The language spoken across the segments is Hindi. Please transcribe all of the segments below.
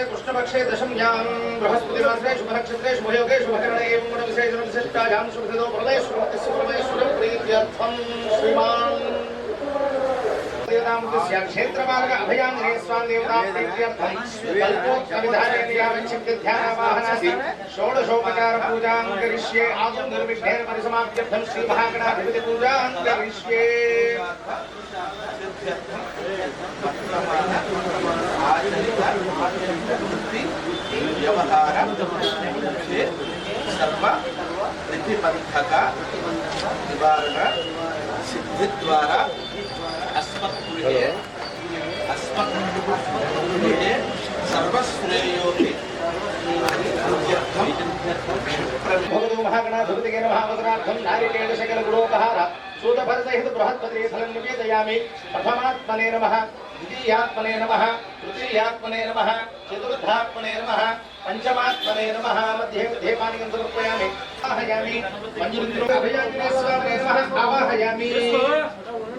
मासे कृष्णपक्षे दशम्यां बृहस्पतिवासरे शुभनक्षत्रे शुभयोगे शुभकरणे एवं गुणविशेषणविशिष्टायां शुभसिद्धो प्रलयश्वरस्य परमेश्वरं प्रीत्यर्थं देवतां उद्दिश्य क्षेत्रपालक अभयाञ्जने स्वान् देवतां प्रीत्यर्थं कल्पोत्तविधानेऽभियावच्छिप्य ध्यानावाहनासि षोडशोपचारपूजां करिष्ये आदौ निर्विघ्नेन परिसमाप्त्यर्थं श्रीमहागणाधिपतिपूजां करिष्ये व्यवहार निवारण सिद्धि द्वारा गृहे अस्मद्गृहे सर्वश्रेयोपि महागणाधिपतिगेन महावदनार्थं नारिकेदशकलगुणोपहार सूतभरसहित प्रथमात्मने नमः द्वितीयात्मने नमः, तृतीयात्मने नमः, चतुर्थात्मने नमः पंचमात्मने नमः, मध्ये मध्ये पानिकं समर्पयामि। आह्वयामि। मञ्जुरिन्द्रोऽभियान्त्रे स्वामिने नमः। आवाहयामि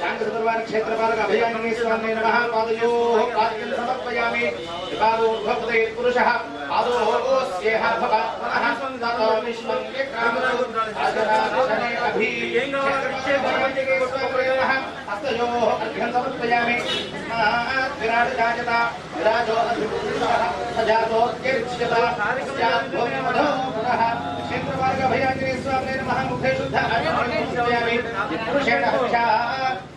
साङ्गसदर्वान् क्षेत्रपालक अभयान्ये स्वामिने नमः। पादयोः पाद्यं समर्पयामि। दिपादोर्भवते पुरुषः पादोः भवात्मनः ततो विश्वं विक्रामतु अभि क्षेत्रपालक स्वामिने हस्तयोः अर्घ्यं समर्पयामि तस्मात् विराट जायता विराजो अधिपुरुषः सजातो यरिष्यता स्याद्भोमधो पुनः। क्षेत्रमार्ग भयाञ्जने स्वामिने नमः, मुखे शुद्ध पुरुषेण हर्षा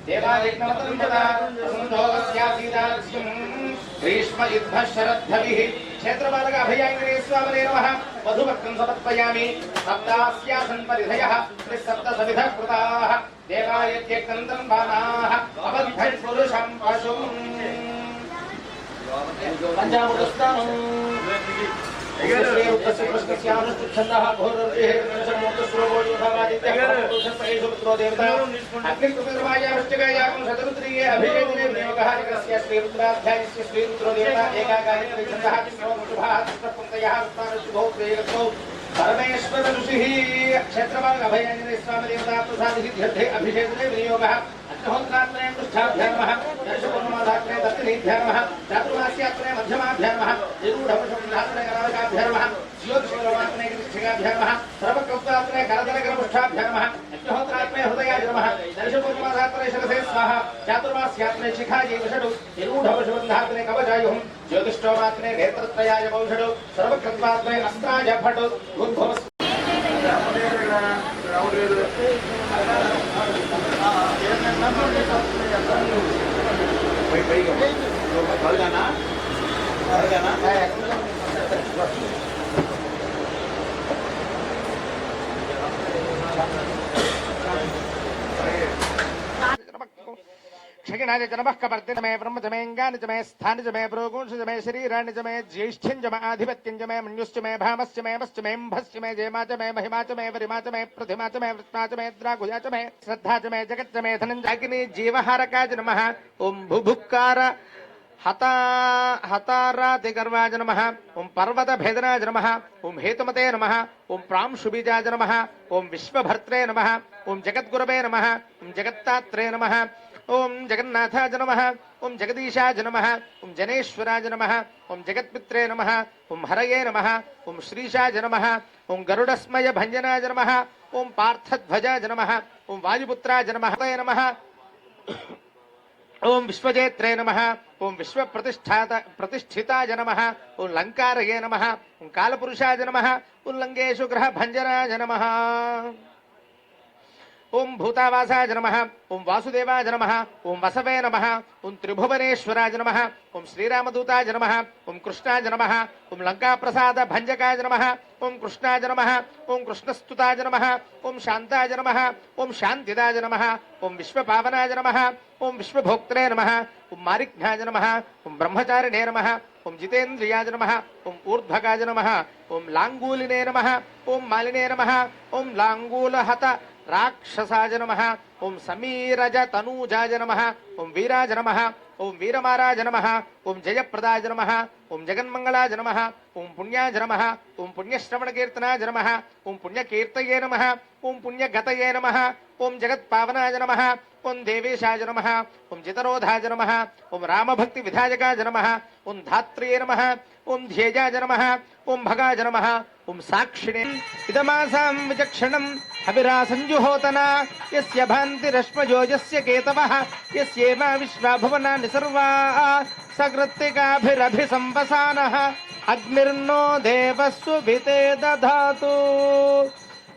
देवादिग्नवतं तदा ग्रीष्म युद्धः शरद्धविः क्षेत्रमार्ग अभयाञ्जने स्वामिने नमः वधुभक्तं समर्पयामि। सप्तास्यासन् परिधयः त्रिसप्तसविधः कृताः। देवायत्यक्तन्त्रं बाणाः अबद्धन् पुरुषं पशुम्। పంచామృతస్థానం శ్రీరుద్రాధ్యాయ శ్రీరుద్రో దేవత ఏకాకారి परमेश्वर ऋषि क्षेत्रपाल अभयाञ्जने स्वामी देवता अभिषेकने विनियोगः। अग्निहोत्रात्मने पृष्ठाभ्यां नमः दर्शपूर्णमाधात्मने दत्तनीभ्यां नमः चातुर्मास्यात्मने मध्यमाभ्यां नमः निरूढवशुन्धात्मने करालकाभ्यां नमः ज्योतिषोलमात्मने कृतिक्षिकाभ्यां सर्वकृप्तात्मने करदलकरपृष्ठाभ्यां नमः अग्निहोत्रात्मने हृदयाय नमः दर्शपूर्णमाधात्मने शिरसे स्वाहा चातुर्मास्यात्मने शिखायै वषडु निरूढवशुबन्धात्मने कवचायुः ज्योतिष्ठोमात्मने नेत्रत्रयाय वौषडु सर्वकृत्वात्मने अस्त्राय भटु उद्भवस् क्षगिणाय च नमः कपर्दिन मे ब्रह्म च मे अङ्गानि च मे स्थानि च मे प्रोगुंश च मे शरीराणि च मे ज्येष्ठ्यं च मे आधिपत्यं च मे मन्युश्च मे भामश्च मे मश्च मे मे च मे महिमा च मे वरिमा च मे प्रतिमा च मे च मे च मे श्रद्धा च मे जगत् च मे नमः भुभुक्कार हता हतारातिगर्वाज नमः नमः हेतुमते नमः नमः विश्वभर्त्रे नमः ॐ जगद्गुरवे नमः ॐ जगत्तात्रे नमः ॐ जगन्नाथाज नमः ॐ जगदीशाज नमः ॐ जनेश्वराज नमः ॐ जगत्पित्रे नमः ॐ हरये नमः ॐ श्रीशाज नमः ॐ गरुडस्मय भञ्जनाज नमः ॐ पार्थध्वजाज नमः वायुपुत्राज नमः हृदये नमः ओम विश्वजेत्रे नमः ओम विश्व प्रतिष्ठात प्रतिष्ठिताय नमः ओम लंकारये नमः ओम कालपुरुषाय नमः ओम लंगेषु ग्रह भंजनाय नमः ओम भूतावासाय नम ओं वासुदेवाय नम ओं वसवे नम ओं त्रिभुवनेश्वराय नम ओं श्रीरामदूताय नम ओं कृष्णाय नम ओं लंकाप्रसाद भंजकाय नम ओं कृष्णाय नम ओं कृष्णस्तुताय नम ओं शांताय नम ओं शांतिदाय नम ओं विश्वपावनाय नम ओम विश्वभोक्त्रे नम ओं मारिघ्नाय नम ओम ब्रह्मचारिणे नम ओं जितेन्द्रियाय नम ओम ऊर्ध्वगाय नम ओं लांगूलिने नम ओं मालिने नम ओं लांगूलहत రాక్షసాయ నమ ఓం సమీరజ తనూజాయ నమ ఓం వీరాజ నమ ఓం వీరమారాజ నమ ఓం జయప్రదాయ నమ ఓం జగన్మంగళాయ నమ ఓం పుణ్యాయ నమ ఓం పుణ్యశ్రవణకీర్తనాయ నమ ఓం పుణ్యకీర్తయే నమ ఓం పుణ్యగతయే నమ ఓం జగత్పావనాయ నమ ఓం దేవేశాయ నమ ఓం జితరోధాయ నమ ఓం రామభక్తి విధాయకాయ నమ ఓం ధాత్రియే నమ ఓం ధ్యేయాయ నమ ఓం భగాయ నమ ఓం సాక్షిణే ఇదమాసాం విచక్షణం హవిరాసంజుహోతన యస్య భాంతిరశ్మజో యస్య కేతవః. యస్యేమా విశ్వా భువనాని సర్వా సకృత్తికాభిరభిసంవసానः. అగ్నిర్నో దేవస్సు వితే దధాతు.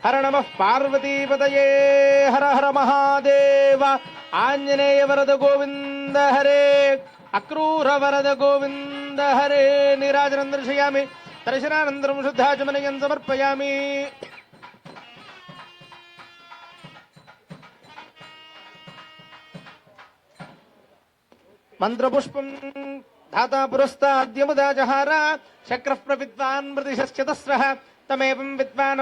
హర నమ పార్వతీపతయే. హర హర మహాదేవ. ఆంజనేయ వరద గోవింద హరే. అక్రూర వరద గోవింద హరే. నీరాజనం దర్శయామి దర్శనానంతరం శుద్ధాచమనయం సమర్పయామి మంత్రపుష్పం ధాతా పురస్తాద్యముదా జహార శక్ర ప్రవిద్వాన్ మృతిశ్చతస్ర తమేవం విద్వాన్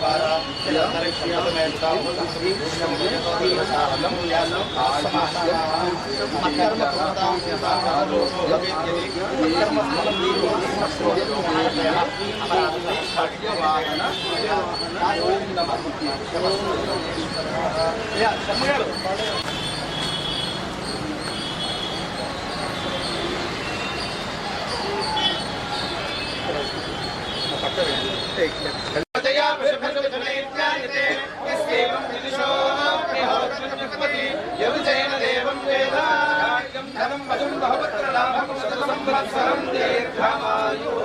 Ya, semuanya. బృహస్పతి యవజైన దేవం వేద ధనం వజం బహుపత్ర లాభం శత సంవత్సరం దీర్ఘమాయు